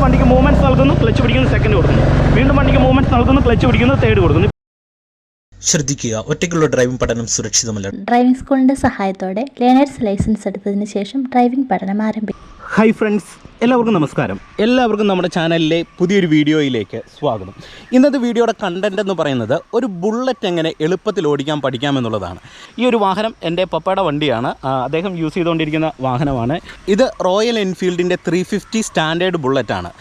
വീണ്ടും വണ്ടിക്ക് മൂവ്മെന്റ്സ് നൽകുന്നു ക്ലച്ച് പിടിക്കുന്നു സെക്കൻഡ് കൊടുക്കുന്നു. വീണ്ടും വണ്ടിക്ക് മൂവ്മെന്റ്സ് നൽകുന്നു ക്ലച്ച് പിടിക്കുന്നു തേർഡ് കൊടുക്കുന്നു. ശ്രദ്ധിക്കുക ഒറ്റയ്ക്കുള്ള ഡ്രൈവിംഗ് പഠനം സുരക്ഷിതമല്ല. ഡ്രൈവിംഗ് സ്കൂളിന്റെ സഹായത്തോടെ ലേണേഴ്സ് ലൈസൻസ് എടുത്തതിന് ശേഷം ഡ്രൈവിംഗ് പഠനം ആരംഭിക്കും ഹൈ ഫ്രണ്ട്സ് എല്ലാവർക്കും നമസ്കാരം. എല്ലാവർക്കും നമ്മുടെ ചാനലിലെ പുതിയൊരു വീഡിയോയിലേക്ക് സ്വാഗതം. ഇന്നത്തെ വീഡിയോയുടെ കണ്ടന്റ് എന്ന് പറയുന്നത് ഒരു ബുള്ളറ്റ് എങ്ങനെ എളുപ്പത്തിൽ ഓടിക്കാൻ പഠിക്കാമെന്നുള്ളതാണ് ഈ ഒരു വാഹനം എന്റെ പപ്പയുടെ വണ്ടിയാണ്. അദ്ദേഹം യൂസ് ചെയ്തുകൊണ്ടിരിക്കുന്ന വാഹനമാണ്. ഇത് റോയൽ എൻഫീൽഡിന്റെ ത്രീ ഫിഫ്റ്റി സ്റ്റാൻഡേർഡ് ബുള്ളറ്റാണ്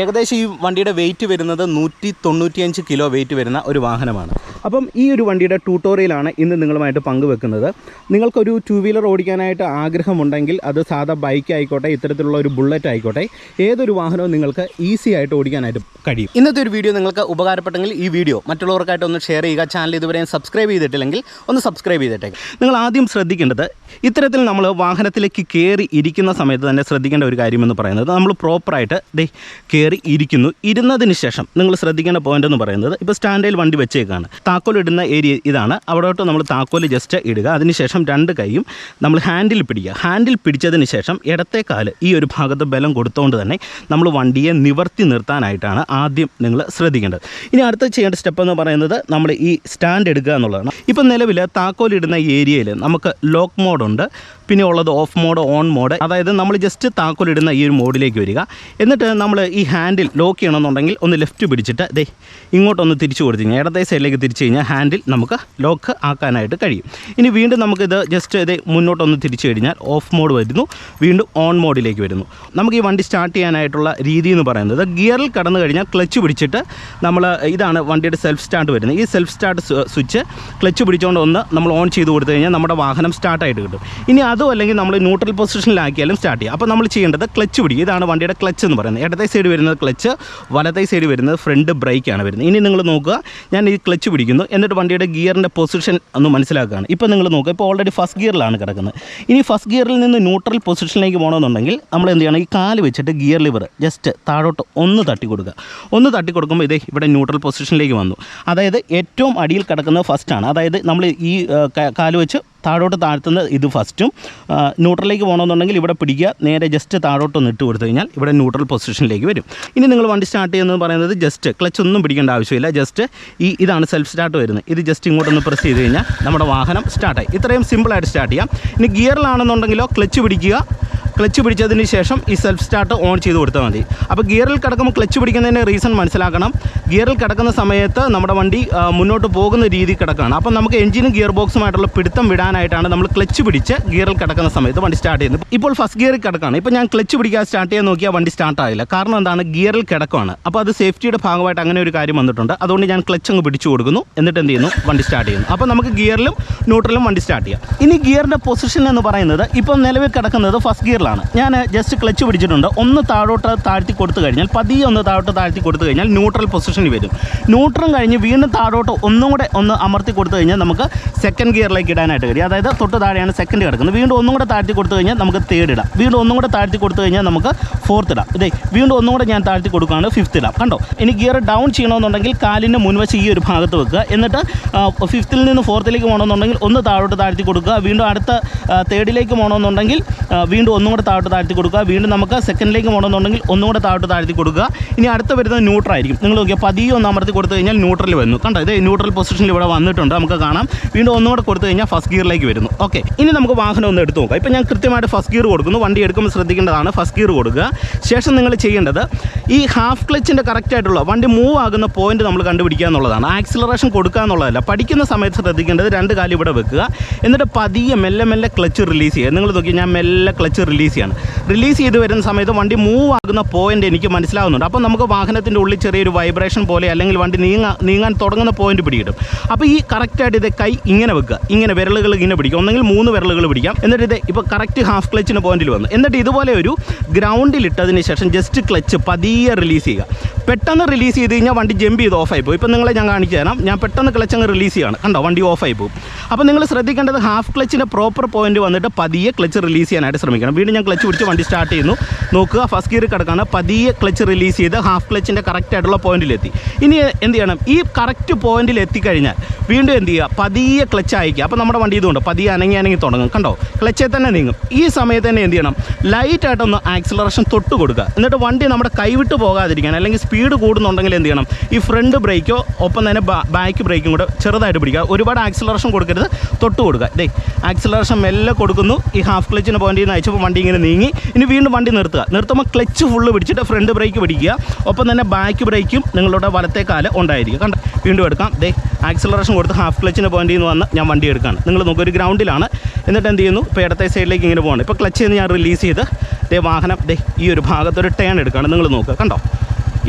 ഏകദേശം ഈ വണ്ടിയുടെ വെയിറ്റ് വരുന്നത് നൂറ്റി തൊണ്ണൂറ്റിയഞ്ച് കിലോ വെയിറ്റ് വരുന്ന ഒരു വാഹനമാണ്. അപ്പം ഈ ഒരു വണ്ടിയുടെ ട്യൂട്ടോറിയലാണ് ഇന്ന് നിങ്ങളുമായിട്ട് പങ്കുവെക്കുന്നത്. നിങ്ങൾക്കൊരു ടു വീലർ ഓടിക്കാനായിട്ട് ആഗ്രഹമുണ്ടെങ്കിൽ അത് സാധാ ബൈക്ക് ആയിക്കോട്ടെ ഇത്തരത്തിലുള്ള ഒരു ബുള്ളറ്റ് ആയിക്കോട്ടെ ഏതൊരു വാഹനവും നിങ്ങൾക്ക് ഈസി ആയിട്ട് ഓടിക്കാനായിട്ട് കഴിയും. ഇന്നത്തെ ഒരു വീഡിയോ നിങ്ങൾക്ക് ഉപകാരപ്പെട്ടെങ്കിൽ ഈ വീഡിയോ മറ്റുള്ളവർക്കായിട്ട് ഒന്ന് ഷെയർ ചെയ്യുക. ചാനൽ ഇതുവരെയും സബ്സ്ക്രൈബ് ചെയ്തിട്ടില്ലെങ്കിൽ ഒന്ന് സബ്സ്ക്രൈബ് ചെയ്തിട്ടേക്ക് നിങ്ങൾ ആദ്യം ശ്രദ്ധിക്കേണ്ടത് ഇത്തരത്തിൽ നമ്മൾ വാഹനത്തിലേക്ക് കയറി ഇരിക്കുന്ന സമയത്ത് തന്നെ ശ്രദ്ധിക്കേണ്ട ഒരു കാര്യമെന്ന് പറയുന്നത് നമ്മൾ പ്രോപ്പറായിട്ട് ദേ കയറി ഇരിക്കുന്നു. ഇരുന്നതിന് ശേഷം നിങ്ങൾ ശ്രദ്ധിക്കേണ്ട പോയിന്റ് എന്ന് പറയുന്നത് ഇപ്പോൾ സ്റ്റാൻഡിൽ വണ്ടി വെച്ചേക്കാണ്. താക്കോൽ ഇടുന്ന ഏരിയ ഇതാണ്. അവിടോട്ട് നമ്മൾ താക്കോൽ ജസ്റ്റ് ഇടുക. അതിനുശേഷം രണ്ട് കൈയും നമ്മൾ ഹാൻഡിൽ പിടിക്കുക. ഹാൻഡിൽ പിടിച്ചതിന് ശേഷം ഇടത്തെ ഈ ഒരു ഭാഗത്ത് ബലം കൊടുത്തുകൊണ്ട് തന്നെ നമ്മൾ വണ്ടിയെ നിവർത്തി നിർത്താനായിട്ടാണ് ആദ്യം നിങ്ങൾ ശ്രദ്ധിക്കേണ്ടത്. ഇനി അടുത്ത ചെയ്യേണ്ട സ്റ്റെപ്പ് എന്ന് പറയുന്നത് നമ്മൾ ഈ സ്റ്റാൻഡ് എടുക്കുക എന്നുള്ളതാണ്. ഇപ്പം നിലവിൽ താക്കോൽ ഇടുന്ന ഏരിയയിൽ നമുക്ക് ലോക്ക് മോഡുണ്ട് പിന്നെ ഉള്ളത് ഓഫ് മോഡ് ഓൺ മോഡ് അതായത് നമ്മൾ ജസ്റ്റ് താക്കോലിടുന്ന ഈ ഒരു മോഡിലേക്ക് വരിക. എന്നിട്ട് നമ്മൾ ഈ ഹാൻഡിൽ ലോക്ക് ചെയ്യണമെന്നുണ്ടെങ്കിൽ ഒന്ന് ലെഫ്റ്റ് പിടിച്ചിട്ട് ദേ ഇങ്ങോട്ടൊന്ന് തിരിച്ചു കൊടുത്തു കഴിഞ്ഞാൽ ഇടത്തെ സൈഡിലേക്ക് തിരിച്ചു കഴിഞ്ഞാൽ ഹാൻഡിൽ നമുക്ക് ലോക്ക് ആക്കാനായിട്ട് കഴിയും. ഇനി വീണ്ടും നമുക്കിത് ജസ്റ്റ് ഇത് മുന്നോട്ടൊന്ന് തിരിച്ചു കഴിഞ്ഞാൽ ഓഫ് മോഡ് വരുന്നു. വീണ്ടും ഓൺ മോഡിലേക്ക് വരുന്നു. നമുക്ക് ഈ വണ്ടി സ്റ്റാർട്ട് ചെയ്യാനായിട്ടുള്ള രീതി എന്ന് പറയുന്നത് ഗിയറിൽ കടന്നു കഴിഞ്ഞാൽ ക്ലച്ച് പിടിച്ചിട്ട് നമ്മൾ ഇതാണ് വണ്ടിയുടെ സെൽഫ് സ്റ്റാർട്ട് വരുന്നത്. ഈ സെൽഫ് സ്റ്റാർട്ട് സ്വിച്ച് ക്ലച്ച് പിടിച്ചുകൊണ്ട് ഒന്ന് നമ്മൾ ഓൺ ചെയ്ത് കൊടുത്തു കഴിഞ്ഞാൽ നമ്മുടെ വാഹനം സ്റ്റാർട്ടായിട്ട് കിട്ടും. ഇനി അതും അല്ലെങ്കിൽ നമ്മൾ ന്യൂട്രൽ പൊസിഷനിലാക്കിയാലും സ്റ്റാർട്ട് ചെയ്യാം. അപ്പോൾ നമ്മൾ ചെയ്യേണ്ടത് ക്ലച്ച് പിടിക്കുക ഇതാണ് വണ്ടിയുടെ ക്ലച്ച് എന്ന് പറയുന്നത്. ഇടത്തെ സൈഡ് വരുന്നത് ക്ലച്ച് വലത്തെ സൈഡ് വരുന്നത് ഫ്രണ്ട് ബ്രേക്കാണ് വരുന്നത്. ഇനി നിങ്ങൾ നോക്കുക ഞാൻ ഈ ക്ലച്ച് പിടിക്കുന്നു. എന്നിട്ട് വണ്ടിയുടെ ഗിയറിന്റെ പൊസിഷൻ ഒന്ന് മനസ്സിലാക്കുകയാണ്. ഇപ്പോൾ നിങ്ങൾ നോക്കുക ഇപ്പോൾ ഓൾറെഡി ഫസ്റ്റ് ഗിയറിലാണ് കിടക്കുന്നത്. ഇനി ഫസ്റ്റ് ഗിയറിൽ നിന്ന് ന്യൂട്രൽ പൊസിഷനിലേക്ക് പോകണമെന്നുണ്ടെങ്കിൽ നമ്മൾ എന്ത് ചെയ്യണം? ഈ കാൽ വെച്ചിട്ട് ഗിയർ ലിവർ ജസ്റ്റ് താഴോട്ട് ഒന്ന് തട്ടി കൊടുക്കുക ഒന്ന് തട്ടി കൊടുക്കുമ്പോൾ ഇതേ ഇവിടെ ന്യൂട്രൽ പൊസിഷനിലേക്ക് വന്നു. അതായത് ഏറ്റവും അടിയിൽ കിടക്കുന്നത് ഫസ്റ്റാണ് അതായത് നമ്മൾ ഈ കാൽ വെച്ച് താഴോട്ട് താഴ്ത്തുന്ന ഇത് ഫസ്റ്റും. ന്യൂട്രലിലേക്ക് പോകണമെന്നുണ്ടെങ്കിൽ ഇവിടെ പിടിക്കുക. നേരെ ജസ്റ്റ് താഴോട്ടൊന്ന് ഇട്ട് കൊടുത്തു കഴിഞ്ഞാൽ ഇവിടെ ന്യൂട്രൽ പൊസിഷനിലേക്ക് വരും. ഇനി നിങ്ങൾ വണ്ടി സ്റ്റാർട്ട് ചെയ്യുന്നത് പറയുന്നത് ജസ്റ്റ് ക്ലച്ച് ഒന്നും പിടിക്കേണ്ട ആവശ്യമില്ല. ജസ്റ്റ് ഈ ഇതാണ് സെൽഫ് സ്റ്റാർട്ട് വരുന്നത്. ഇത് ജസ്റ്റ് ഇങ്ങോട്ടൊന്ന് പ്രസ് ചെയ്ത് കഴിഞ്ഞാൽ നമ്മുടെ വാഹനം സ്റ്റാർട്ടായി ഇത്രയും സിമ്പിളായിട്ട് സ്റ്റാർട്ട് ചെയ്യാം. ഇനി ഗിയറിലാണെന്നുണ്ടെങ്കിലോ ക്ലച്ച് പിടിക്കുക. ക്ലച്ച് പിടിച്ചതിന് ശേഷം ഈ സെൽഫ് സ്റ്റാർട്ട് ഓൺ ചെയ്ത് കൊടുത്താൽ മതി. അപ്പോൾ ഗിയറിൽ കിടക്കുമ്പോൾ ക്ലച്ച് പിടിക്കുന്നതിന്റെ റീസൺ മനസ്സിലാക്കണം. ഗിയറിൽ കിടക്കുന്ന സമയത്ത് നമ്മുടെ വണ്ടി മുന്നോട്ട് പോകുന്ന രീതി കിടക്കുകയാണ് അപ്പം നമുക്ക് എഞ്ചിനും ഗിയർ ബോക്സുമായിട്ടുള്ള പിടുത്തം വിടാനായിട്ടാണ് നമ്മൾ ക്ലച്ച് പിടിച്ച് ഗിയറിൽ കിടക്കുന്ന സമയത്ത് വണ്ടി സ്റ്റാർട്ട് ചെയ്യുന്നത്. ഇപ്പോൾ ഫസ്റ്റ് ഗിയറിൽ കിടക്കുകയാണ് ഇപ്പോൾ ഞാൻ ക്ലച്ച് പിടിക്കാൻ സ്റ്റാർട്ട് ചെയ്യാൻ നോക്കിയാൽ വണ്ടി സ്റ്റാർട്ട് ആയില്ല. കാരണം എന്താണ്? ഗിയറിൽ കിടക്കുകയാണ് അപ്പോൾ അത് സേഫ്റ്റിയുടെ ഭാഗമായിട്ട് അങ്ങനെ ഒരു കാര്യം വന്നിട്ടുണ്ട്. അതുകൊണ്ട് ഞാൻ ക്ലച്ച് അങ്ങ് പിടിച്ചു കൊടുക്കുന്നു. എന്നിട്ട് എന്ത് ചെയ്യുന്നു? വണ്ടി സ്റ്റാർട്ട് ചെയ്യുന്നു. അപ്പോൾ നമുക്ക് ഗിയറിലും ന്യൂട്രലും വണ്ടി സ്റ്റാർട്ട് ചെയ്യാം. ഇനി ഗിയറിന്റെ പൊസിഷൻ എന്ന് പറയുന്നത് ഇപ്പോൾ നിലവിൽ കിടക്കുന്നത് ഫസ്റ്റ് ഗിയറിലാണ് ഞാൻ ജസ്റ്റ് ക്ലച്ച് പിടിച്ചിട്ടുണ്ട്. ഒന്ന് താഴോട്ട് താഴ്ത്തി കൊടുത്തു കഴിഞ്ഞാൽ പതിയെ ഒന്ന് താഴോട്ട് താഴ്ത്തി കൊടുത്തു കഴിഞ്ഞാൽ ന്യൂട്രൽ പൊസിഷനിൽ വരും. ന്യൂട്രൽ കഴിഞ്ഞ് വീണ്ടും താഴോട്ട് ഒന്നും കൂടെ ഒന്ന് അമർത്തി കൊടുത്തു കഴിഞ്ഞാൽ നമുക്ക് സെക്കൻഡ് ഗിയറിലേക്ക് ഇടാനായിട്ട് കഴിയും. അതായത് തൊട്ട് താഴെയാണ് സെക്കൻഡ് കിടക്കുന്നത്. വീണ്ടും ഒന്നും കൂടെ താഴ്ത്തി കൊടുത്തു കഴിഞ്ഞാൽ നമുക്ക് തേർഡ് ഇടാം. വീണ്ടും ഒന്നും കൂടെ താഴ്ത്തി കൊടുത്തു കഴിഞ്ഞാൽ നമുക്ക് ഫോർത്ത് ഇടാം. ഇതേ വീണ്ടും ഒന്നും കൂടെ ഞാൻ താഴ്ത്തി കൊടുക്കുകയാണ് ഫിഫ്ത്ത് ഇടാം. കണ്ടോ? ഇനി ഗിയർ ഡൗൺ ചെയ്യണമെന്നുണ്ടെങ്കിൽ കാലിന്റെ മുൻവശം ഈ ഒരു ഭാഗത്ത് വെക്കുക. എന്നിട്ട് ഫിഫ്ത്തിൽ നിന്ന് ഫോർത്തിലേക്ക് പോകണമെന്നുണ്ടെങ്കിൽ ഒന്ന് താഴോട്ട് താഴ്ത്തി കൊടുക്കുക. വീണ്ടും അടുത്ത തേർഡിലേക്ക് പോകണമെന്നുണ്ടെങ്കിൽ വീണ്ടും ഒന്നും കൂടെ താഴോട്ട് താഴ്ത്തി കൊടുക്കുക. വീണ്ടും നമുക്ക് സെക്കൻഡിലേക്ക് പോകണമെന്നുണ്ടെങ്കിൽ ഒന്നും കൂടെ താഴോട്ട് താഴ്ത്തി കൊടുക്കുക. ഇനി അടുത്ത വരുന്നത് ന്യൂട്രൽ ആയിരിക്കും. നിങ്ങൾ നോക്കിയാൽ പതിയെ ഒന്ന് അമർത്തി കൊടുത്തു കഴിഞ്ഞാൽ ന്യൂട്രൽ വന്നു. കണ്ടോ? ഇത് ന്യൂട്രൽ പൊസിഷനിൽ ഇവിടെ വന്നിട്ടുണ്ട്. നമുക്ക് കാണാം. വീണ്ടും ഒന്നും കൂടെ കൊടുത്തു കഴിഞ്ഞാൽ ഫസ്റ്റ് ഗിയറിലേക്ക് വരുന്നു. ഓക്കെ ഇനി നമുക്ക് വാഹനം ഒന്ന് എടുത്ത് നോക്കാം. ഇപ്പം ഞാൻ കൃത്യമായിട്ട് ഫസ്റ്റ് ഗിയർ കൊടുക്കുന്നു. വണ്ടി എടുക്കുമ്പോൾ ശ്രദ്ധിക്കേണ്ടതാണ് ഫസ്റ്റ് ഗിയർ കൊടുക്കുക. ശേഷം നിങ്ങൾ ചെയ്യേണ്ടത് ഈ ഹാഫ് ക്ലച്ചിന്റെ കറക്റ്റായിട്ടുള്ള വണ്ടി മൂവ് ആകുന്ന പോയിന്റ് നമ്മൾ കണ്ടുപിടിക്കുക എന്നുള്ളതാണ്. ആക്സിലറേഷൻ കൊടുക്കുക എന്നുള്ളതല്ല. പഠിക്കുന്ന സമയത്ത് ശ്രദ്ധിക്കേണ്ടത് രണ്ട് കാലം ഇവിടെ വെക്കുക. എന്നിട്ട് പതിയെ മെല്ലെ മെല്ലെ ക്ലച്ച് റിലീസ് ചെയ്യുക. നിങ്ങൾ നോക്കി ഞാൻ മെല്ലെ ക്ലച്ച് റിലീസ് ചെയ്യണം. റിലീസ് ചെയ്ത് വരുന്ന സമയത്ത് വണ്ടി മൂവ് ആകുന്ന പോയിന്റ് എനിക്ക് മനസ്സിലാവുന്നുണ്ട്. അപ്പോൾ നമുക്ക് വാഹനത്തിന്റെ ഉള്ളിൽ ചെറിയൊരു വൈബ്രേഷൻ പോലെ അല്ലെങ്കിൽ വണ്ടി നീങ്ങാൻ നീങ്ങാൻ തുടങ്ങുന്ന പോയിന്റ് പിടികിട്ടും. അപ്പോൾ ഈ കറക്റ്റായിട്ട് ഇത് കൈ ഇങ്ങനെ വെക്കുക. ഇങ്ങനെ വിരലുകൾ ഇങ്ങനെ പിടിക്കും. ഒന്നെങ്കിൽ മൂന്ന് വിരലുകൾ പിടിക്കാം. എന്നിട്ട് ഇത് ഇപ്പോൾ കറക്റ്റ് ഹാഫ് ക്ലച്ചിന് പോയിന്റിൽ വന്നു. എന്നിട്ട് ഇതുപോലെ ഒരു ഗ്രൗണ്ടിൽ ഇട്ടതിന് ശേഷം ജസ്റ്റ് ക്ലച്ച് പതിയെ റിലീസ് ചെയ്യുക. പെട്ടെന്ന് റിലീസ് ചെയ്ത് കഴിഞ്ഞാൽ വണ്ടി ജമ്പ് ചെയ്ത് ഓഫായി പോകും. ഇപ്പം നിങ്ങളെ ഞാൻ കാണിച്ചു തരാം. ഞാൻ പെട്ടെന്ന് ക്ലച്ച് അങ്ങ് റിലീസ് ചെയ്യാണ് കണ്ടോ? വണ്ടി ഓഫായി പോകും. അപ്പോൾ നിങ്ങൾ ശ്രദ്ധിക്കേണ്ടത് ഹാഫ് ക്ലച്ചിന്റെ പ്രോപ്പർ പോയിന്റ് വന്നിട്ട് പതിയെ ക്ലച്ച് റിലീസ് ചെയ്യാനായിട്ട് ശ്രമിക്കണം. വീണ്ടും ഞാൻ ക്ലച്ച് പിടിച്ച് വണ്ടി സ്റ്റാർട്ട് ചെയ്യുന്നു. നോക്കുക. ഫസ്റ്റ് ഗിയർ കിടക്കാണ്. പതിയെ ക്ലച്ച് റിലീസ് ചെയ്ത് ഹാഫ് ക്ലച്ചിന്റെ കറക്റ്റ് ആയിട്ടുള്ള പോയിന്റിലെത്തി ഇനി എന്ത് ചെയ്യണം? ഈ കറക്റ്റ് പോയിന്റിൽ എത്തിക്കഴിഞ്ഞാൽ വീണ്ടും എന്ത് ചെയ്യുക? പതിയെ ക്ലച്ച് അയക്കുക അപ്പോൾ നമ്മുടെ വണ്ടി ചെയ്തുകൊണ്ട് പതിയെ അനങ്ങി അനങ്ങി തുടങ്ങും. കണ്ടോ? ക്ലച്ചിൽ തന്നെ നീങ്ങും. ഈ സമയത്ത് തന്നെ എന്ത് ചെയ്യണം? ലൈറ്റായിട്ടൊന്ന് ആക്സിലറേഷൻ തൊട്ട് കൊടുക്കുക. എന്നിട്ട് വണ്ടി നമ്മുടെ കൈവിട്ട് പോകാതിരിക്കാൻ അല്ലെങ്കിൽ സ്പീഡ് കൂടുന്നുണ്ടെങ്കിൽ എന്ത് ചെയ്യണം? ഈ ഫ്രണ്ട് ബ്രേക്കോ ഒപ്പം തന്നെ ബാക്ക് ബ്രേക്കും കൂടെ ചെറുതായിട്ട് പിടിക്കുക. ഒരുപാട് ആക്സിലറേഷൻ കൊടുക്കരുത്. തൊട്ട് കൊടുക്കുക. ദേ ആക്സിലറേഷൻ മെല്ലെ കൊടുക്കുന്നു. ഈ ഹാഫ് ക്ലച്ചിന് പോയിന്റിൽ നിന്ന് അയച്ചപ്പോൾ വണ്ടി ഇങ്ങനെ നീങ്ങി. ഇനി വീണ്ടും വണ്ടി നിർത്തുക. നിർത്തുമ്പോൾ ക്ലച്ച് ഫുള്ള് പിടിച്ചിട്ട് ഫ്രണ്ട് ബ്രേക്ക് പിടിക്കുക. ഒപ്പം തന്നെ ബാക്ക് ബ്രേക്കും നിങ്ങളുടെ വലത്തെ കാൽ ഉണ്ടായിരിക്കും. കണ്ട? വീണ്ടും എടുക്കാം. ദേ ആക്സിലറേഷൻ കൊടുത്ത് ഹാഫ് ക്ലച്ചിന് പോയിന്റിൽ നിന്ന് വന്ന് ഞാൻ വണ്ടി എടുക്കുകയാണ്. നിങ്ങൾ നോക്കുക ഒരു ഗ്രൗണ്ടിലാണ്. എന്നിട്ട് എന്ത് ചെയ്യുന്നു? ഇപ്പോൾ ഇടത്തെ സൈഡിലേക്ക് ഇങ്ങനെ പോകണം ഇപ്പോൾ ക്ലച്ച് ചെയ്ത് ഞാൻ റിലീസ് ചെയ്ത് ദേ വാഹനം ദേ ഈ ഒരു ഭാഗത്തൊരു ടേൺ എടുക്കുകയാണ് നിങ്ങൾ നോക്കുക കണ്ടോ?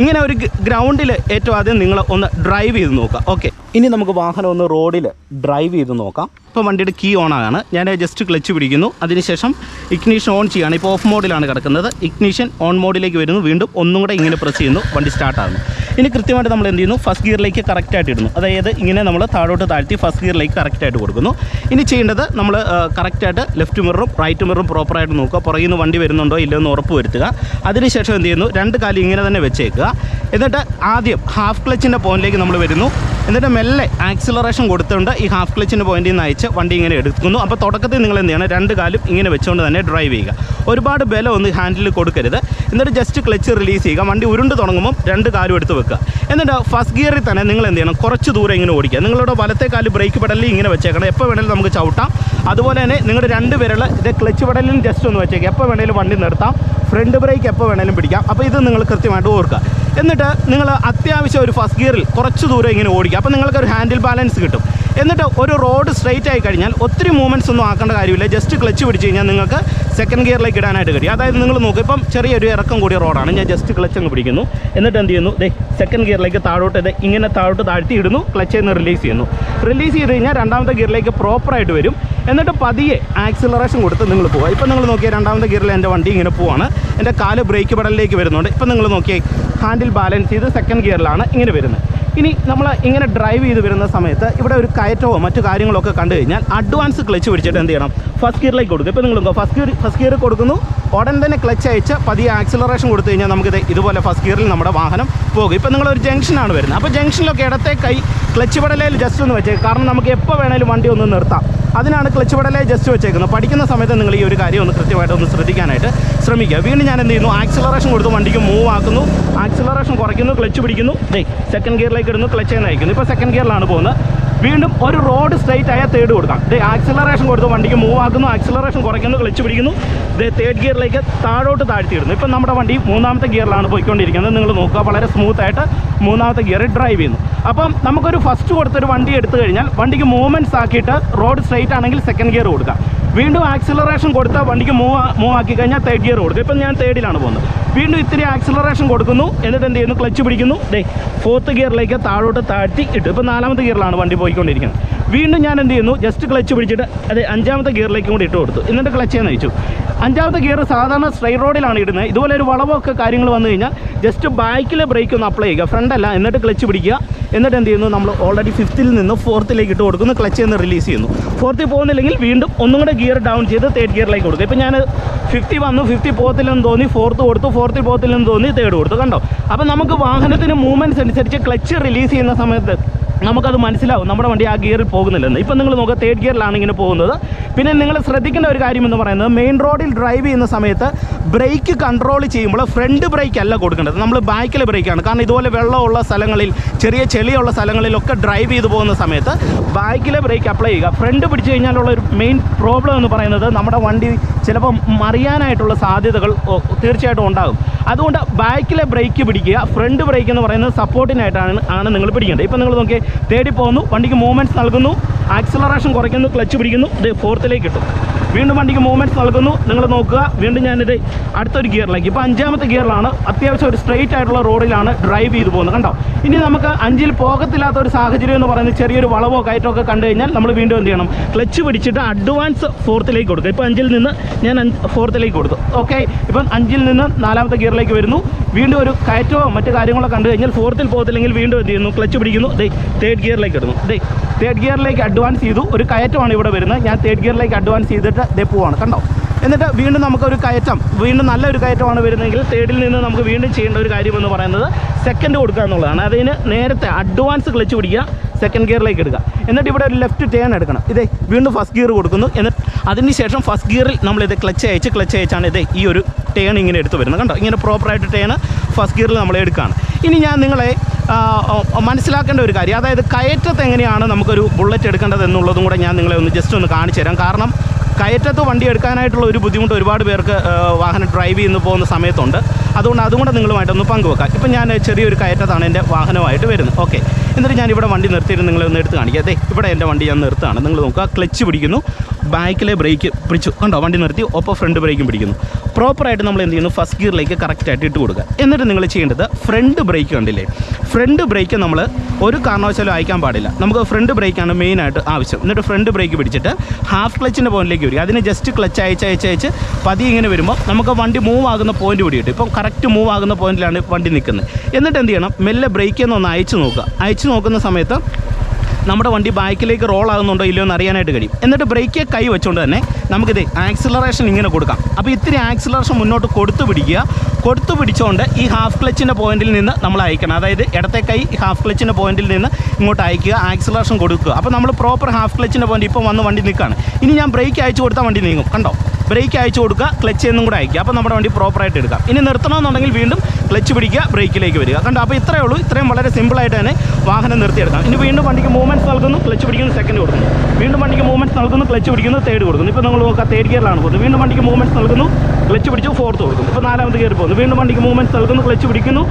ഇങ്ങനെ ഒരു ഗ്രൗണ്ടിൽ ഏറ്റവും ആദ്യം നിങ്ങൾ ഒന്ന് ഡ്രൈവ് ചെയ്ത് നോക്കുക. ഓക്കെ ഇനി നമുക്ക് വാഹനം ഒന്ന് റോഡിൽ ഡ്രൈവ് ചെയ്ത് നോക്കാം. ഇപ്പോൾ വണ്ടിയുടെ കീ ഓൺ ആണ്. ഞാൻ ജസ്റ്റ് ക്ലച്ച് പിടിക്കുന്നു. അതിനുശേഷം ഇഗ്നീഷൻ ഓൺ ചെയ്യുകയാണ് ഇപ്പോൾ ഓഫ് മോഡിലാണ് കിടക്കുന്നത്. ഇഗ്നീഷൻ ഓൺ മോഡിലേക്ക് വരുന്നു. വീണ്ടും ഒന്നും കൂടെ ഇങ്ങനെ പ്രസ് ചെയ്യുന്നു. വണ്ടി സ്റ്റാർട്ട് ആകുന്നു ഇനി കൃത്യമായിട്ട് നമ്മൾ എന്ത് ചെയ്യുന്നു? ഫസ്റ്റ് ഗിയറിലേക്ക് കറക്റ്റായിട്ട് ഇടുന്നു. അതായത് ഇങ്ങനെ നമ്മൾ താഴോട്ട് താഴ്ത്തി ഫസ്റ്റ് ഗിയറിലേക്ക് കറക്റ്റായിട്ട് കൊടുക്കുന്നു. ഇനി ചെയ്യേണ്ടത് നമ്മൾ കറക്റ്റായിട്ട് ലെഫ്റ്റ് മിററും റൈറ്റ് മിററും പ്രോപ്പറായിട്ട് നോക്കുക. പുറകിൽ നിന്ന് വണ്ടി വരുന്നുണ്ടോ ഇല്ലെന്ന് ഉറപ്പ് വരുത്തുക. അതിനുശേഷം എന്ത് ചെയ്യുന്നു? രണ്ട് കാലം ഇങ്ങനെ തന്നെ വെച്ചേക്കുക. എന്നിട്ട് ആദ്യം ഹാഫ് ക്ലച്ചിന്റെ പോയിന്റിലേക്ക് നമ്മൾ വരുന്നു. എന്നിട്ട് മെല്ലെ ആക്സിലറേഷൻ കൊടുത്തുകൊണ്ട് ഈ ഹാഫ് ക്ലച്ചിന്റെ പോയിന്റിൽ നിന്ന് അയച്ച് വണ്ടി ഇങ്ങനെ എടുക്കുന്നു. അപ്പോൾ തുടക്കത്തിൽ നിങ്ങൾ എന്ത് ചെയ്യണം? രണ്ട് കാലും ഇങ്ങനെ വെച്ചുകൊണ്ട് തന്നെ ഡ്രൈവ് ചെയ്യുക. ഒരുപാട് ബലം ഒന്ന് ഹാൻഡിൽ കൊടുക്കരുത്. എന്നിട്ട് ജസ്റ്റ് ക്ലച്ച് റിലീസ് ചെയ്യുക. വണ്ടി ഉരുണ്ട് തുടങ്ങുമ്പോൾ രണ്ട് കാലും എടുത്ത് വെക്കുക. എന്നിട്ട് ഫസ്റ്റ് ഗിയറിൽ തന്നെ നിങ്ങൾ എന്ത് ചെയ്യണം? കുറച്ച് ദൂരം ഇങ്ങനെ ഓടിക്കുക. നിങ്ങളുടെ വലത്തെ കാൽ ബ്രേക്ക് പെടലിൽ ഇങ്ങനെ വെച്ചേക്കണം. എപ്പോൾ വേണേലും നമുക്ക് ചവിട്ടാം. അതുപോലെ തന്നെ നിങ്ങളുടെ രണ്ട് വിരൽ ഇത് ക്ലച്ച് പെടലിൽ ജസ്റ്റ് ഒന്ന് വെച്ചേക്കുക. എപ്പോൾ വേണേലും വണ്ടി നിർത്താം. ഫ്രണ്ട് ബ്രേക്ക് എപ്പോൾ വേണേലും പിടിക്കാം. അപ്പോൾ ഇത് നിങ്ങൾ കൃത്യമായിട്ട് ഓർക്കുക. എന്നിട്ട് നിങ്ങൾ അത്യാവശ്യം ഒരു ഫസ്റ്റ് ഗിയറിൽ കുറച്ച് ദൂരം ഇങ്ങനെ ഓടിക്കുക. അപ്പോൾ നിങ്ങൾക്കൊരു ഹാൻഡിൽ ബാലൻസ് കിട്ടും. എന്നിട്ട് ഒരു റോഡ് സ്ട്രെയിറ്റ് ആയി കഴിഞ്ഞാൽ ഒത്തിരി മൂവ്മെന്റ്സ് ഒന്നും ആക്കേണ്ട കാര്യമില്ല. ജസ്റ്റ് ക്ലച്ച് പിടിച്ച് കഴിഞ്ഞാൽ നിങ്ങൾക്ക് സെക്കൻഡ് ഗിയറിലേക്ക് ഇടാനായിട്ട് കഴിയും. അതായത് നിങ്ങൾ നോക്കും ഇപ്പം ചെറിയൊരു ഇറക്കം കൂടിയ റോഡാണ് ഞാൻ ജസ്റ്റ് ക്ലച്ച് അങ്ങ് പിടിക്കുന്നു. എന്നിട്ട് എന്ത് ചെയ്യുന്നു? ദേ സെക്കൻഡ് ഗിയറിലേക്ക് താഴോട്ട് ഇത് ഇങ്ങനെ താഴോട്ട് താഴ്ത്തി ഇടുന്നു ക്ലച്ച് നിന്ന് റിലീസ് ചെയ്യുന്നു. റിലീസ് ചെയ്ത് കഴിഞ്ഞാൽ രണ്ടാമത്തെ ഗിയറിലേക്ക് പ്രോപ്പറായിട്ട് വരും. എന്നിട്ട് പതിയെ ആക്സിലറേഷൻ കൊടുത്ത് നിങ്ങൾ പോകുക ഇപ്പം നിങ്ങൾ നോക്കിയാൽ രണ്ടാമത്തെ ഗിയറിൽ എന്റെ വണ്ടി ഇങ്ങനെ പോവാണ്. എന്റെ കാൽ ബ്രേക്ക് പെടലിലേക്ക് വരുന്നുണ്ട്. ഇപ്പം നിങ്ങൾ നോക്കിയാൽ ഹാൻഡിൽ ബാലൻസ് ചെയ്ത് സെക്കൻഡ് ഗിയറിലാണ് ഇങ്ങനെ വരുന്നത്. ഇനി നമ്മൾ ഇങ്ങനെ ഡ്രൈവ് ചെയ്ത് വരുന്ന സമയത്ത് ഇവിടെ ഒരു കയറ്റമോ മറ്റു കാര്യങ്ങളൊക്കെ കണ്ടു കഴിഞ്ഞാൽ അഡ്വാൻസ് ക്ലച്ച് പിടിച്ചിട്ട് എന്ത് ചെയ്യണം? ഫസ്റ്റ് ഗിയറിലേക്ക് കൊടുക്കും. ഇപ്പോൾ നിങ്ങൾ ഫസ്റ്റ് ഗിയർ ഫസ്റ്റ് ഗിയർ കൊടുക്കുന്നു. ഉടൻ തന്നെ ക്ലച്ച് അയച്ച് പതിയെ ആക്സിലറേഷൻ കൊടുത്തു കഴിഞ്ഞാൽ നമുക്കിത് ഇതുപോലെ ഫസ്റ്റ് ഗിയറിൽ നമ്മുടെ വാഹനം പോകും. ഇപ്പോൾ നിങ്ങളൊരു ജംഗ്ഷനാണ് വരുന്നത്. അപ്പോൾ ജംഗ്ഷനിലൊക്കെ ഇടത്തെ കൈ ക്ലച്ച് പടലയിൽ ജസ്റ്റ് ഒന്ന് വെച്ചേക്കും. കാരണം നമുക്ക് എപ്പോൾ വേണേലും വണ്ടി ഒന്ന് നിർത്താം. അതിനാണ് ക്ലച്ച് പെടലെ ജസ്റ്റ് വെച്ചേക്കുന്നത്. പഠിക്കുന്ന സമയത്ത് നിങ്ങൾ ഈ ഒരു കാര്യം ഒന്ന് കൃത്യമായിട്ട് ഒന്ന് ശ്രദ്ധിക്കാനായിട്ട് ശ്രമിക്കുക. വീണ്ടും ഞാൻ എന്ത് ചെയ്യുന്നു? ആക്സിലറേഷൻ കൊടുത്ത് വണ്ടിക്ക് മൂവ് ആക്കുന്നു. ആക്സിലറേഷൻ കുറയ്ക്കുന്നു ക്ലച്ച് പിടിക്കുന്നു. ദേ സെക്കൻഡ് ഗിയറിലേക്ക് ഇടുന്നു ക്ലച്ച് നയിക്കുന്നു ഇപ്പോൾ സെക്കൻഡ് ഗിയറിലാണ് പോകുന്നത്. വീണ്ടും ഒരു റോഡ് സ്ട്രൈറ്റ് ആയ തേർഡ് കൊടുക്കാം. ദേ ആക്സിലറേഷൻ കൊടുത്ത് വണ്ടിക്ക് മൂവ് ആക്കുന്നു ആക്സിലറേഷൻ കുറയ്ക്കുന്നു ക്ലച്ച് പിടിക്കുന്നു. ദേ തേർഡ് ഗിയറിലേക്ക് താഴോട്ട് താഴ്ത്തിയിടുന്നു. ഇപ്പം നമ്മുടെ വണ്ടി മൂന്നാമത്തെ ഗിയറിലാണ് പോയിക്കൊണ്ടിരിക്കുന്നത്. നിങ്ങൾ നോക്കുക വളരെ സ്മൂത്ത് ആയിട്ട് മൂന്നാമത്തെ ഗിയറിൽ ഡ്രൈവ് ചെയ്യുന്നു. അപ്പം നമുക്കൊരു ഫസ്റ്റ് കൊടുത്തൊരു വണ്ടി എടുത്തു കഴിഞ്ഞാൽ വണ്ടിക്ക് മൂവ്മെന്റ്സ് ആക്കിയിട്ട് റോഡ് സ്ട്രൈറ്റ് ആണെങ്കിൽ സെക്കൻഡ് ഗിയർ കൊടുക്കുക വീണ്ടും ആക്സിലറേഷൻ കൊടുത്താൽ വണ്ടിക്ക് മൂവ് മൂവ് ആക്കി കഴിഞ്ഞാൽ തേർഡ് ഗിയർ കൊടുക്കും. ഇപ്പം ഞാൻ തേർഡിലാണ് പോകുന്നത്. വീണ്ടും ഇത്തിരി ആക്സിലറേഷൻ കൊടുക്കുന്നു. എന്നിട്ട് എന്ത് ചെയ്യുന്നു? ക്ലച്ച് പിടിക്കുന്നു. ഡേ ഫോർത്ത് ഗിയറിലേക്ക് താഴോട്ട് താഴ്ത്തി ഇട്ടു. ഇപ്പം നാലാമത്തെ ഗിയറിലാണ് വണ്ടി പോയിക്കൊണ്ടിരിക്കുന്നത്. വീണ്ടും ഞാൻ എന്ത് ചെയ്യുന്നു? ജസ്റ്റ് ക്ലച്ച് പിടിച്ചിട്ട് അത് അഞ്ചാമത്തെ ഗിയറിലേക്കും കൂടി ഇട്ട് കൊടുത്തു. എന്നിട്ട് ക്ലച്ച് ചെയ്യാൻ നയിച്ചു. അഞ്ചാമത്തെ ഗിയർ സാധാരണ സ്ട്രൈ റോഡിലാണ് ഇടുന്നത്. ഇതുപോലെ ഒരു വളവൊക്കെ കാര്യങ്ങൾ വന്നു കഴിഞ്ഞാൽ ജസ്റ്റ് ബാക്കിൽ ബ്രേക്ക് ഒന്ന് അപ്ലൈ ചെയ്യുക. ഫ്രണ്ട് അല്ല എന്നിട്ട് ക്ലച്ച് പിടിക്കുക. എന്നിട്ട് എന്ത് ചെയ്യുന്നു? നമ്മൾ ഓൾറെഡി ഫിഫ്ത്തിൽ നിന്ന് ഫോർത്തിലേക്ക് ഇട്ട് കൊടുക്കുന്നു. ക്ലച്ച് എന്ന് റിലീസ് ചെയ്യുന്നു. ഫോർത്തിൽ പോകുന്നില്ലെങ്കിൽ വീണ്ടും ഒന്നും കൂടെ ഗിയർ ഡൗൺ ചെയ്ത് തേർഡ് ഗിയറിലേക്ക് കൊടുക്കുക. ഇപ്പം ഞാൻ ഫിഫ്റ്റി വന്നു ഫിഫ്റ്റി പോകത്തില്ലെന്ന് തോന്നി ഫോർത്ത് കൊടുത്തു ഫോർത്തിൽ പോകത്തില്ലെന്ന് തോന്നി തേർഡ് കൊടുത്തു. കണ്ടോ? അപ്പം നമുക്ക് വാഹനത്തിന് മൂവ്മെന്റ്സ് അനുസരിച്ച് ക്ലച്ച് റിലീസ് ചെയ്യുന്ന സമയത്ത് നമുക്കത് മനസ്സിലാവും. നമ്മുടെ വണ്ടി ആ ഗിയറിൽ പോകുന്നില്ലെന്ന്. ഇപ്പം നിങ്ങൾ നോക്കുക തേർഡ് ഗിയറിലാണ് ഇങ്ങനെ പോകുന്നത്. പിന്നെ നിങ്ങൾ ശ്രദ്ധിക്കേണ്ട ഒരു കാര്യം എന്ന് പറയുന്നത് മെയിൻ റോഡിൽ ഡ്രൈവ് ചെയ്യുന്ന സമയത്ത് ബ്രേക്ക് കൺട്രോൾ ചെയ്യുമ്പോൾ ഫ്രണ്ട് ബ്രേക്ക് അല്ല കൊടുക്കേണ്ടത്. നമ്മൾ ബാക്കിലെ ബ്രേക്കാണ് കാരണം ഇതുപോലെ വെള്ളമുള്ള സ്ഥലങ്ങളിൽ ചെറിയ ചെളിയുള്ള സ്ഥലങ്ങളിലൊക്കെ ഡ്രൈവ് ചെയ്ത് പോകുന്ന സമയത്ത് ബാക്കിലെ ബ്രേക്ക് അപ്ലൈ ചെയ്യുക. ഫ്രണ്ട് പിടിച്ചു കഴിഞ്ഞാലുള്ള ഒരു മെയിൻ പ്രോബ്ലം എന്ന് പറയുന്നത് നമ്മുടെ വണ്ടി ചിലപ്പം മറിയാനായിട്ടുള്ള സാധ്യതകൾ തീർച്ചയായിട്ടും ഉണ്ടാകും. അതുകൊണ്ട് ബാക്കിലെ ബ്രേക്ക് പിടിക്കുക. ഫ്രണ്ട് ബ്രേക്ക് എന്ന് പറയുന്നത് സപ്പോർട്ടിനായിട്ടാണ് ആണ് നിങ്ങൾ പിടിക്കേണ്ടത്. ഇപ്പം നിങ്ങൾ നോക്കിയേ തേടി പോകുന്നു. വണ്ടിക്ക് മൂവ്മെന്റ്സ് നൽകുന്നു. ആക്സിലറേഷൻ കുറയ്ക്കുന്നു. ക്ലച്ച് പിടിക്കുന്നു. ഇത് ഫോർത്തിലേക്ക് കിട്ടും വീണ്ടും വണ്ടിക്ക് മൂവ്മെന്റ്സ് നൽകുന്നു. നിങ്ങൾ നോക്കുക വീണ്ടും ഞാനിത് അടുത്തൊരു ഗിയറിലേക്ക്. ഇപ്പോൾ അഞ്ചാമത്തെ ഗിയറിലാണ്. അത്യാവശ്യം ഒരു സ്ട്രെയിറ്റ് ആയിട്ടുള്ള റോഡിലാണ് ഡ്രൈവ് ചെയ്ത് പോകുന്നത്. കണ്ടോ? ഇനി നമുക്ക് അഞ്ചിൽ പോകത്തില്ലാത്ത ഒരു സാഹചര്യം എന്ന് പറയുന്നത് ചെറിയൊരു വളവോ കയറ്റോ ഒക്കെ കണ്ടു കഴിഞ്ഞാൽ നമ്മൾ വീണ്ടും എന്ത് ചെയ്യണം? ക്ലച്ച് പിടിച്ചിട്ട് അഡ്വാൻസ് ഫോർത്തിലേക്ക് കൊടുക്കുക. ഇപ്പോൾ അഞ്ചിൽ നിന്ന് ഞാൻ ഫോർത്തിലേക്ക് കൊടുത്തു. ഓക്കെ ഇപ്പം അഞ്ചിൽ നിന്ന് നാലാമത്തെ ഗിയറിലേക്ക് വരുന്നു. വീണ്ടും ഒരു കയറ്റോ മറ്റു കാര്യങ്ങളോ കണ്ടു കഴിഞ്ഞാൽ ഫോർത്തിൽ പോകത്തില്ലെങ്കിൽ വീണ്ടും എന്ത് ചെയ്യുന്നു? ക്ലച്ച് പിടിക്കുന്നു. ദേ തേർഡ് ഗിയറിലേക്ക് ഇടുന്നു. ദേ തേർഡ് ഗിയറിലേക്ക് അഡ്വാൻസ് ചെയ്തു. ഒരു കയറ്റമാണ് ഇവിടെ വരുന്നത്. ഞാൻ തേർഡ് ഗിയറിലേക്ക് അഡ്വാൻസ് ചെയ്തിട്ട് ദേ പോവാണ്. കണ്ടോ? എന്നിട്ട് വീണ്ടും നമുക്കൊരു കയറ്റം. വീണ്ടും നല്ലൊരു കയറ്റമാണ് വരുന്നതെങ്കിൽ തേർഡിൽ നിന്ന് നമുക്ക് വീണ്ടും ചെയ്യേണ്ട ഒരു കാര്യം എന്ന് പറയുന്നത് സെക്കൻഡ് കൊടുക്കുക എന്നുള്ളതാണ്. അതിന് നേരത്തെ അഡ്വാൻസ് ക്ലച്ച് പിടിക്കുക സെക്കൻഡ് ഗിയറിലേക്ക് എടുക്കുക എന്നിട്ട് ഇവിടെ ഒരു ലെഫ്റ്റ് ടേൺ എടുക്കണം. ഇതേ വീണ്ടും ഫസ്റ്റ് ഗിയർ കൊടുക്കുന്നു. എന്നിട്ട് അതിന് ശേഷം ഫസ്റ്റ് ഗിയറിൽ നമ്മളിത് ക്ലച്ച് അയച്ച് ക്ലച്ച് അയച്ചാണ് ഇതേ ഈ ഒരു ടേൺ ഇങ്ങനെ എടുത്ത് വരുന്നത്. കണ്ടോ? ഇങ്ങനെ പ്രോപ്പറായിട്ട് ടേൺ ഫസ്റ്റ് ഗിയറിൽ നമ്മൾ എടുക്കുകയാണ്. ഇനി ഞാൻ നിങ്ങളെ മനസ്സിലാക്കേണ്ട ഒരു കാര്യം. അതായത് കയറ്റത്ത് എങ്ങനെയാണ് നമുക്കൊരു ബുള്ളറ്റ് എടുക്കേണ്ടത് എന്നുള്ളതും കൂടെ ഞാൻ നിങ്ങളെ ഒന്ന് ജസ്റ്റ് ഒന്ന് കാണിച്ചു തരാം. കാരണം കയറ്റത്ത് വണ്ടി എടുക്കാനായിട്ടുള്ള ഒരു ബുദ്ധിമുട്ട് ഒരുപാട് പേർക്ക് വാഹനം ഡ്രൈവ് ചെയ്യുന്നു പോകുന്ന സമയത്തുണ്ട്. അതുകൊണ്ട് അതും കൂടെ നിങ്ങളുമായിട്ടൊന്ന് പങ്കുവെക്കാം. ഇപ്പം ഞാൻ ചെറിയൊരു കയറ്റത്താണ് എന്റെ വാഹനമായിട്ട് വരുന്നത്. ഓക്കെ. എന്നിട്ട് ഞാൻ ഇവിടെ വണ്ടി നിർത്തിയിട്ട് നിങ്ങളെ ഒന്ന് എടുത്ത് കാണിക്കാം. അതെ ഇവിടെ എന്റെ വണ്ടി ഞാൻ നിർത്താണ് നിങ്ങൾ നോക്കുക ക്ലച്ച് പിടിക്കുന്നു. ബാക്കിലെ ബ്രേക്ക് പിടിച്ചു. കണ്ടോ? വണ്ടി നിർത്തി ഒപ്പം ഫ്രണ്ട് ബ്രേക്കും പിടിക്കുന്നു. പ്രോപ്പറായിട്ട് നമ്മൾ എന്ത് ചെയ്യുന്നു? ഫസ്റ്റ് ഗിയറിലേക്ക് കറക്റ്റായിട്ട് ഇട്ട് കൊടുക്കുക. എന്നിട്ട് നിങ്ങൾ ചെയ്യേണ്ടത് ഫ്രണ്ട് ബ്രേക്ക് കണ്ടില്ലേ? ഫ്രണ്ട് ബ്രേക്ക് നമ്മൾ ഒരു കാരണവശാലും അയക്കാൻ പാടില്ല. നമുക്ക് ഫ്രണ്ട് ബ്രേക്കാണ് മെയിനായിട്ട് ആവശ്യം. എന്നിട്ട് ഫ്രണ്ട് ബ്രേക്ക് പിടിച്ചിട്ട് ഹാഫ് ക്ലച്ചിന്റെ പോയിന്റിലേക്ക് വരിക. അതിന് ജസ്റ്റ് ക്ലച്ച് അയച്ച് അയച്ച് അയച്ച് പതി ഇങ്ങനെ വരുമ്പോൾ നമുക്ക് വണ്ടി മൂവ് ആകുന്ന പോയിന്റ് കൂടി കിട്ടും. ഇപ്പം കറക്റ്റ് മൂവ് ആകുന്ന പോയിന്റിലാണ് വണ്ടി നിൽക്കുന്നത്. എന്നിട്ട് എന്ത് ചെയ്യണം? മെല്ലെ ബ്രേക്ക് ഒന്ന് അയച്ചു നോക്കുക. അയച്ചു നോക്കുന്ന സമയത്ത് നമ്മുടെ വണ്ടി ബാക്കിലേക്ക് റോൾ ആകുന്നുണ്ടോ ഇല്ലയോ എന്ന് അറിയാനായിട്ട് കഴിയും. എന്നിട്ട് ബ്രേക്ക് കൈ വെച്ചുകൊണ്ട് തന്നെ നമുക്കിത് ആക്സിലറേഷൻ ഇങ്ങനെ കൊടുക്കാം. അപ്പോൾ ഇത്തിരി ആക്സിലറേഷൻ മുന്നോട്ട് കൊടുത്തു പിടിക്കുക. കൊടുത്തു പിടിച്ചുകൊണ്ട് ഈ ഹാഫ് ക്ലച്ചിന്റെ പോയിന്റിൽ നിന്ന് നമ്മൾ അയക്കണം. അതായത് ഇടത്തെ കൈ ഹാഫ് ക്ലച്ചിന്റെ പോയിന്റിൽ നിന്ന് ഇങ്ങോട്ട് അയക്കുക ആക്സിലറേഷൻ കൊടുക്കുക. അപ്പോൾ നമ്മൾ പ്രോപ്പർ ഹാഫ് ക്ലച്ചിന്റെ പോയിന്റ് ഇപ്പോൾ വന്ന് വണ്ടി നിൽക്കുകയാണ് ഇനി ഞാൻ ബ്രേക്ക് അയച്ചു കൊടുത്താൽ വണ്ടി നീങ്ങും. കണ്ടോ? ബ്രേക്ക് അയച്ചു കൊടുക്കുക ക്ലച്ച് എന്നും കൂടെ അയക്കുക. അപ്പോൾ നമ്മുടെ വണ്ടി പ്രോപ്പറായിട്ട് എടുക്കാം. ഇനി നിർത്തണമെന്നുണ്ടെങ്കിൽ വീണ്ടും ക്ലച്ച് പിടിക്കുക ബ്രേക്കിലേക്ക് വരിക. കണ്ടോ? അപ്പോൾ ഇത്രയേ ഉള്ളൂ. ഇത്രയും വളരെ സിമ്പിളായിട്ട് തന്നെ വാഹനം നിർത്തിയെടുക്കാം. ഇനി വീണ്ടും വണ്ടിക്ക് മൂവ്മെന്റ്സ് നൽകുന്നു ക്ലച്ച് പിടിക്കുന്നു സെക്കൻഡ് കൊടുക്കുന്നു. വീണ്ടും വണ്ടിക്ക് മൂവ്മെന്റ്സ് നൽകുന്നു ക്ലച്ച് പിടിക്കുന്നു തേർഡ് കൊടുക്കുന്നു. ഇപ്പോൾ നിങ്ങൾ നോക്കുക തേർഡ് ഗിയറിലാണ് പോകുന്നത്. വീണ്ടും വണ്ടിക്ക് മൂവ്മെന്റ്സ് നൽകുന്നു ക്ലച്ച് പിടിച്ചു ഫോർത്ത് കൊടുക്കുന്നു. ഇപ്പോൾ നാലാമത് ഗിയർ പോകുന്നു. വീണ്ടും വണ്ടിക്ക് മൂവ്മെന്റ്സ് നൽകുന്നു ക്ലച്ച് പിടിക്കുന്നു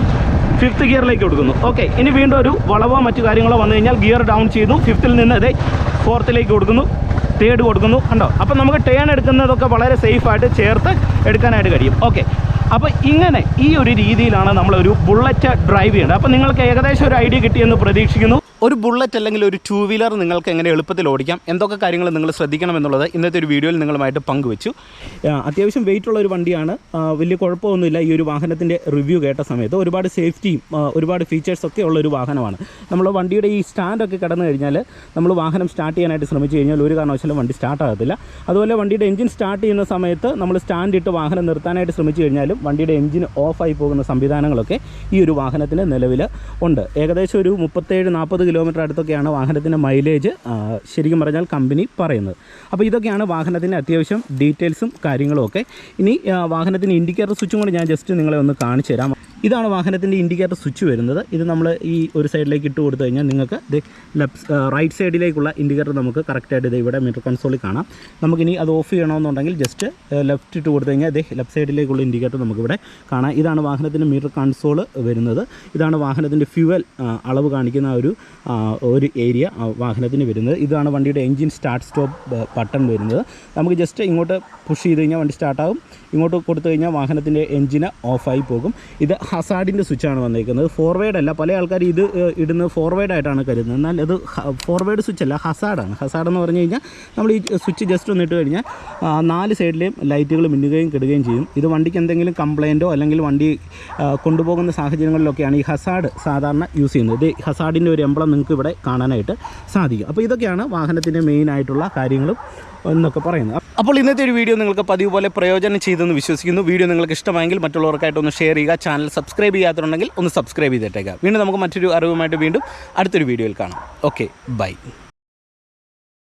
ഫിഫ്ത്ത് ഗിയറിലേക്ക് കൊടുക്കുന്നു. ഓക്കെ ഇനി വീണ്ടും ഒരു വളവോ മറ്റു കാര്യങ്ങളോ വന്നു കഴിഞ്ഞാൽ ഗിയർ ഡൗൺ ചെയ്തു. ഫിഫ്ത്തിൽ നിന്ന് അതെ ഫോർത്തിലേക്ക് കൊടുക്കുന്നു. തേർഡ് കൊടുക്കുന്നു. കണ്ടോ? അപ്പം നമുക്ക് ടേൺ എടുക്കുന്നതൊക്കെ വളരെ സേഫായിട്ട് ചേർത്ത് എടുക്കാനായിട്ട് കഴിയും. ഓക്കെ അപ്പോൾ ഇങ്ങനെ ഈ ഒരു രീതിയിലാണ് നമ്മളൊരു ബുള്ളറ്റ് ഡ്രൈവ് ചെയ്യേണ്ടത്. അപ്പോൾ നിങ്ങൾക്ക് ഏകദേശം ഒരു ഐഡിയ കിട്ടിയെന്ന് പ്രതീക്ഷിക്കുന്നു. ഒരു ബുള്ളറ്റ് അല്ലെങ്കിൽ ഒരു ടൂ വീലർ നിങ്ങൾക്ക് എങ്ങനെ എളുപ്പത്തിൽ ഓടിക്കാം? എന്തൊക്കെ കാര്യങ്ങൾ നിങ്ങൾ ശ്രദ്ധിക്കണം എന്നുള്ളത് ഇന്നത്തെ ഒരു വീഡിയോയിൽ നിങ്ങളുമായിട്ട് പങ്കുവച്ചു. അത്യാവശ്യം വെയിറ്റ് ഉള്ള ഒരു വണ്ടിയാണ്. വലിയ കുഴപ്പമൊന്നുമില്ല. ഈ ഒരു വാഹനത്തിന്റെ റിവ്യൂ കേട്ട സമയത്ത് ഒരുപാട് സേഫ്റ്റിയും ഒരുപാട് ഫീച്ചേഴ്സ് ഒക്കെ ഉള്ള ഒരു വാഹനമാണ്. നമ്മൾ വണ്ടിയുടെ ഈ സ്റ്റാൻഡൊക്കെ കടന്നു കഴിഞ്ഞാൽ നമ്മൾ വാഹനം സ്റ്റാർട്ട് ചെയ്യാനായിട്ട് ശ്രമിച്ചു കഴിഞ്ഞാൽ ഒരു കാരണവശാലും വണ്ടി സ്റ്റാർട്ട് ആകത്തില്ല. അതുപോലെ വണ്ടിയുടെ എഞ്ചിൻ സ്റ്റാർട്ട് ചെയ്യുന്ന സമയത്ത് നമ്മൾ സ്റ്റാൻഡ് ഇട്ട് വാഹനം നിർത്താനായിട്ട് ശ്രമിച്ചു കഴിഞ്ഞാലും വണ്ടിയുടെ എഞ്ചിൻ ഓഫായി പോകുന്ന സംവിധാനങ്ങളൊക്കെ ഈ ഒരു വാഹനത്തിന് നിലവിൽ ഉണ്ട്. ഏകദേശം ഒരു മുപ്പത്തേഴ് നാൽപ്പത് കിലോമീറ്റർ അടുത്തൊക്കെയാണ് വാഹനത്തിന്റെ മൈലേജ് ശരിക്കും പറഞ്ഞാൽ കമ്പനി പറയുന്നത്. അപ്പോൾ ഇതൊക്കെയാണ് വാഹനത്തിന്റെ അത്യാവശ്യം ഡീറ്റെയിൽസും കാര്യങ്ങളും ഒക്കെ. ഇനി വാഹനത്തിന്റെ ഇൻഡിക്കേറ്റർ സ്വിച്ചും കൂടി ഞാൻ ജസ്റ്റ് നിങ്ങളെ ഒന്ന് കാണിച്ചു തരാം ഇതാണ് വാഹനത്തിന്റെ ഇൻഡിക്കേറ്റർ സ്വിച്ച് വരുന്നത്. ഇത് നമ്മൾ ഈ ഒരു സൈഡിലേക്ക് ഇട്ട് കൊടുത്തു കഴിഞ്ഞാൽ നിങ്ങൾക്ക് ഇത് ലെഫ്റ്റ് റൈറ്റ് സൈഡിലേക്കുള്ള ഇൻഡിക്കേറ്റർ നമുക്ക് കറക്റ്റായിട്ട് ഇത് ഇവിടെ മീറ്റർ കൺസോളിൽ കാണാം. നമുക്കിനി അത് ഓഫ് ചെയ്യണമെന്നുണ്ടെങ്കിൽ ജസ്റ്റ് ലെഫ്റ്റ് ഇട്ട് കൊടുത്തു കഴിഞ്ഞാൽ ഇത് ലെഫ്റ്റ് സൈഡിലേക്കുള്ള ഇൻഡിക്കേറ്റർ നമുക്കിവിടെ കാണാം. ഇതാണ് വാഹനത്തിന്റെ മീറ്റർ കൺസോൾ വരുന്നത്. ഇതാണ് വാഹനത്തിന്റെ ഫ്യൂവൽ അളവ് കാണിക്കുന്ന ഒരു ഒരു ഏരിയ വാഹനത്തിന് വരുന്നത്. ഇതാണ് വണ്ടിയുടെ എൻജിൻ സ്റ്റാർട്ട് സ്റ്റോപ്പ് ബട്ടൺ വരുന്നത്. നമുക്ക് ജസ്റ്റ് ഇങ്ങോട്ട് പുഷ് ചെയ്ത് കഴിഞ്ഞാൽ വണ്ടി സ്റ്റാർട്ടാകും ഇങ്ങോട്ട് കൊടുത്തു കഴിഞ്ഞാൽ വാഹനത്തിന്റെ എൻജിന് ഓഫായി പോകും. ഇത് ഹസാഡിന്റെ സ്വിച്ചാണ് വന്നിരിക്കുന്നത് ഫോർവേഡ് അല്ല പല ആൾക്കാർ ഇത് ഇടുന്നത് ഫോർവേഡ് ആയിട്ടാണ് കരുതുന്നത്. എന്നാൽ അത് ഫോർവേഡ് സ്വിച്ച് അല്ല ഹസാഡാണ്. ഹസാഡ് എന്ന് പറഞ്ഞു കഴിഞ്ഞാൽ നമ്മൾ ഈ സ്വിച്ച് ജസ്റ്റ് ഒന്ന് ഇട്ട് കഴിഞ്ഞാൽ നാല് സൈഡിലെയും ലൈറ്റുകൾ മിന്നുകയും കെടുകയും ചെയ്യും. ഇത് വണ്ടിക്ക് എന്തെങ്കിലും കംപ്ലയിന്റോ അല്ലെങ്കിൽ വണ്ടി കൊണ്ടുപോകുന്ന സാഹചര്യങ്ങളിലൊക്കെയാണ് ഈ ഹസാഡ് സാധാരണ യൂസ് ചെയ്യുന്നത്. ഇത് ഹസാഡിന്റെ ഒരു എംബ്ലം നിങ്ങൾക്ക് ഇവിടെ കാണാനായിട്ട് സാധിക്കും. അപ്പോൾ ഇതൊക്കെയാണ് വാഹനത്തിന്റെ മെയിൻ ആയിട്ടുള്ള കാര്യങ്ങളും. എന്നൊക്കെ പറയുന്നത് അപ്പോൾ ഇന്നത്തെ ഒരു വീഡിയോ നിങ്ങൾക്ക് പതിവ് പോലെ പ്രയോജനം ചെയ്തെന്ന് വിശ്വസിക്കുന്നു. വീഡിയോ നിങ്ങൾക്ക് ഇഷ്ടമായെങ്കിൽ മറ്റുള്ളവർക്കായിട്ട് ഒന്ന് ഷെയർ ചെയ്യുക ചാനൽ സബ്സ്ക്രൈബ് ചെയ്യാത്തുണ്ടെങ്കിൽ ഒന്ന് സബ്സ്ക്രൈബ് ചെയ്തിട്ടേക്കുക വീണ്ടും നമുക്ക് മറ്റൊരു അറിവുമായിട്ട് വീണ്ടും അടുത്തൊരു വീഡിയോയിൽ കാണാം. Okay bye.